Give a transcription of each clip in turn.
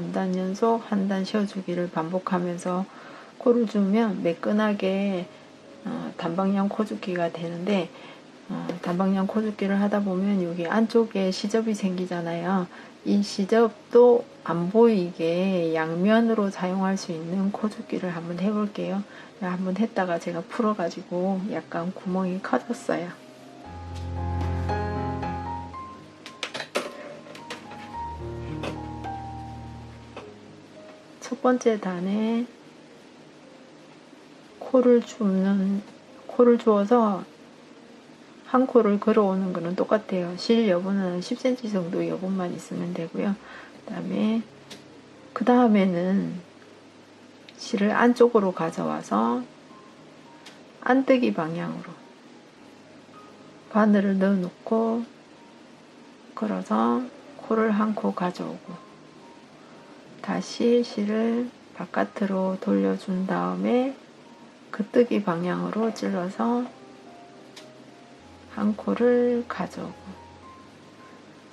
3단 연속 한 단 쉬어주기를 반복하면서 코를 주면 매끈하게 어, 단방향 코죽기가 되는데 어, 단방향 코죽기를 하다 보면 여기 안쪽에 시접이 생기잖아요. 이 시접도 안 보이게 양면으로 사용할 수 있는 코죽기를 한번 해볼게요. 한번 했다가 제가 풀어가지고 약간 구멍이 커졌어요. 첫 번째 단에 코를 줍는 코를 주어서 한 코를 걸어오는 거는 똑같아요. 실 여분은 10cm 정도 여분만 있으면 되고요. 그 다음에 그 다음에는 실을 안쪽으로 가져와서 안뜨기 방향으로 바늘을 넣어 놓고 걸어서 코를 한 코 가져오고 다시 실을 바깥으로 돌려준 다음에 그뜨기 방향으로 찔러서 한 코를 가져오고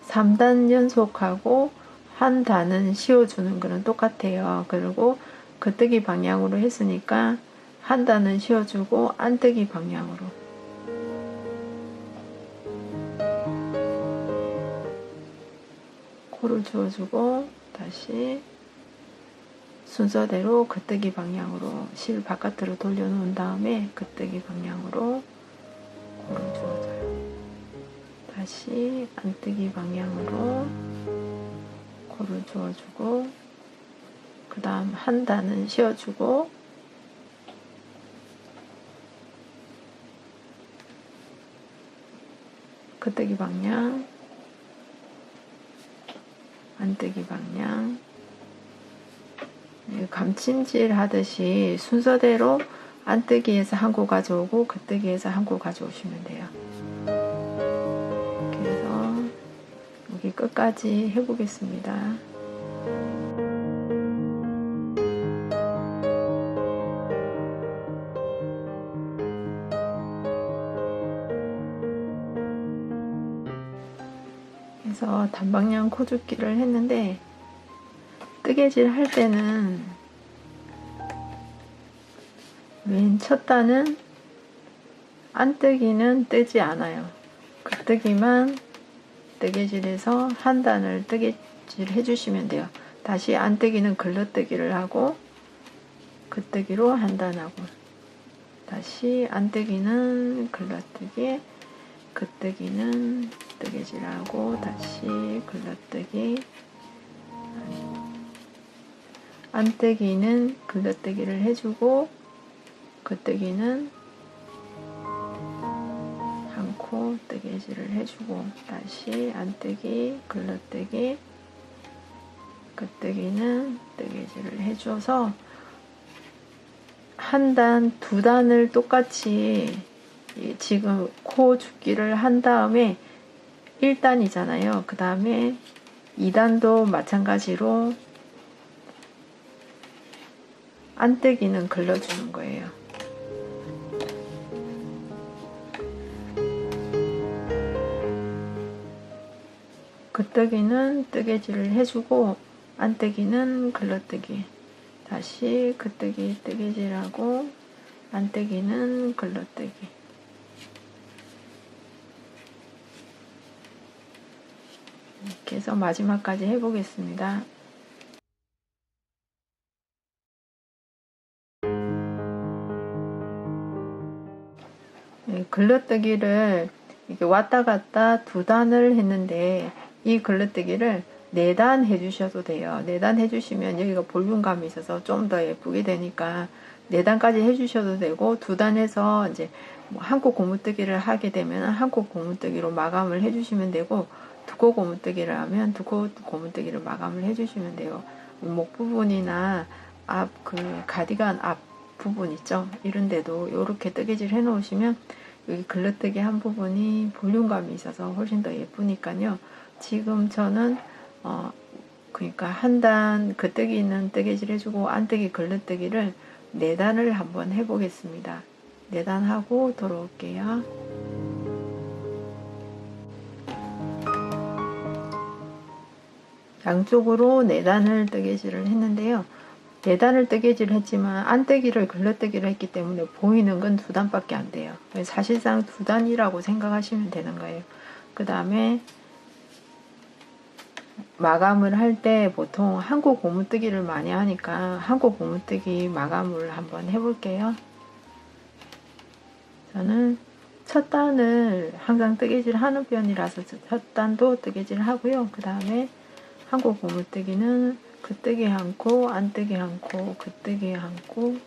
3단 연속하고 한 단은 씌워주는 거는 똑같아요. 그리고 그뜨기 방향으로 했으니까 한 단은 씌워주고 안뜨기 방향으로 코를 주워주고 다시 순서대로 그뜨기 방향으로 실 바깥으로 돌려놓은 다음에 그뜨기 방향으로 코를 주워줘요. 다시 안뜨기 방향으로 코를 주워주고 그 다음 한 단은 씌워주고 그뜨기 방향 안뜨기 방향 네, 감침질 하듯이 순서대로 안뜨기에서 한 코 가져오고 그뜨기에서 한 코 가져오시면 돼요. 해서 여기 끝까지 해보겠습니다. 그래서 단방향 코죽기를 했는데 뜨개질 할 때는 맨 첫 단은 안뜨기는 뜨지 않아요. 겉뜨기만 뜨개질해서 한 단을 뜨개질 해주시면 돼요. 다시 안뜨기는 글러뜨기를 하고 겉뜨기로 한 단 하고 다시 안뜨기는 글러뜨기 겉뜨기는 뜨개질하고 다시 글러뜨기 안뜨기는 글러뜨기를 해주고 겉뜨기는 한 코 뜨개질을 해주고 다시 안뜨기 글러뜨기 겉뜨기는 뜨개질을 해줘서 한 단, 두 단을 똑같이 지금 코 줍기를 한 다음에 1단이잖아요. 그 다음에 2단도 마찬가지로 안뜨기는 걸러주는 거예요. 겉뜨기는 뜨개질을 해주고 안뜨기는 글러뜨기 다시 겉뜨기 뜨개질하고 안뜨기는 글러뜨기 이렇게 해서 마지막까지 해보겠습니다. 네, 글러뜨기를 이렇게 왔다 갔다 두 단을 했는데 이 글러뜨기를 네단 해주셔도 돼요. 네단 해주시면 여기가 볼륨감이 있어서 좀 더 예쁘게 되니까 네 단까지 해주셔도 되고 두단 해서 이제 뭐 한코 고무뜨기를 하게 되면 한코 고무뜨기로 마감을 해주시면 되고 두코 고무뜨기를 하면 두코 고무뜨기를 마감을 해주시면 돼요. 목 부분이나 앞 그 가디건 앞 부분 있죠. 이런 데도 이렇게 뜨개질 해 놓으시면 여기 글러뜨기 한 부분이 볼륨감이 있어서 훨씬 더 예쁘니까요. 지금 저는 어 그러니까 한단 겉뜨기는 뜨개질 해주고 안뜨기 글러뜨기를 네 단을 한번 해보겠습니다. 네 단 하고 돌아올게요. 양쪽으로 네 단을 뜨개질을 했는데요. 네 단을 뜨개질을 했지만 안뜨기를 글러뜨기를 했기 때문에 보이는 건 두 단밖에 안 돼요. 사실상 두 단이라고 생각하시면 되는 거예요. 그 다음에 마감을 할 때 보통 한국 고무뜨기를 많이 하니까 한국 고무뜨기 마감을 한번 해볼게요. 저는 첫 단을 항상 뜨개질 하는 편이라서 첫 단도 뜨개질 하고요. 그 다음에 한국 고무뜨기는 그 뜨기 한 코, 안 뜨기 한 코, 그 뜨기 한 코,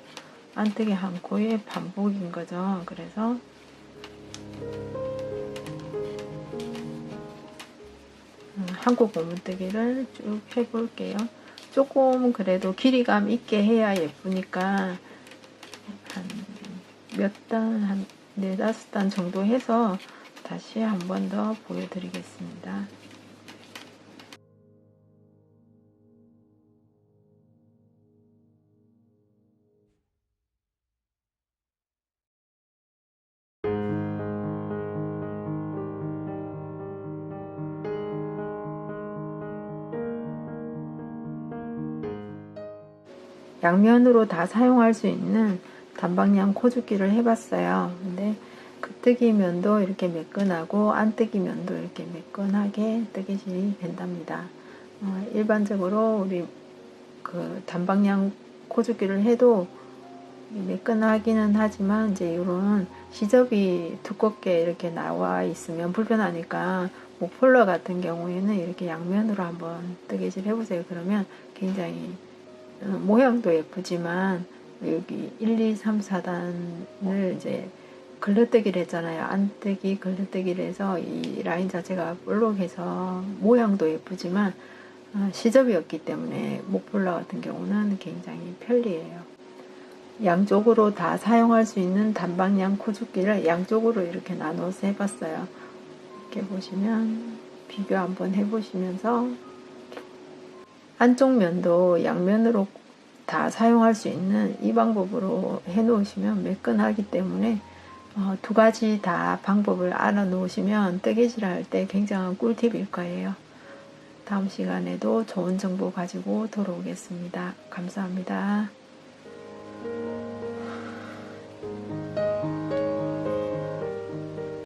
안 뜨기 한 코의 반복인 거죠. 그래서 한국 고무뜨기를 쭉 해볼게요. 조금 그래도 길이감 있게 해야 예쁘니까 한 몇 단, 한 네다섯 단 정도 해서 다시 한 번 더 보여드리겠습니다. 양면으로 다 사용할 수 있는 단방향 코죽기를 해봤어요. 근데 끄뜨기 면도 이렇게 매끈하고 안 뜨기 면도 이렇게 매끈하게 뜨개질이 된답니다. 어, 일반적으로 우리 그 단방향 코죽기를 해도 매끈하기는 하지만 이제 이런 시접이 두껍게 이렇게 나와 있으면 불편하니까 목폴러 같은 경우에는 이렇게 양면으로 한번 뜨개질 해보세요. 그러면 굉장히 어, 모양도 예쁘지만 여기 1, 2, 3, 4단을 이제 글러뜨기를 했잖아요. 안뜨기, 글러뜨기를 해서 이 라인 자체가 볼록해서 모양도 예쁘지만 어, 시접이 없기 때문에 목폴라 같은 경우는 굉장히 편리해요. 양쪽으로 다 사용할 수 있는 단방향 코죽기를 양쪽으로 이렇게 나눠서 해봤어요. 이렇게 보시면 비교 한번 해보시면서 한쪽 면도 양면으로 다 사용할 수 있는 이 방법으로 해 놓으시면 매끈하기 때문에 어, 두 가지 다 방법을 알아 놓으시면 뜨개질 할 때 굉장한 꿀팁일 거예요. 다음 시간에도 좋은 정보 가지고 돌아오겠습니다. 감사합니다.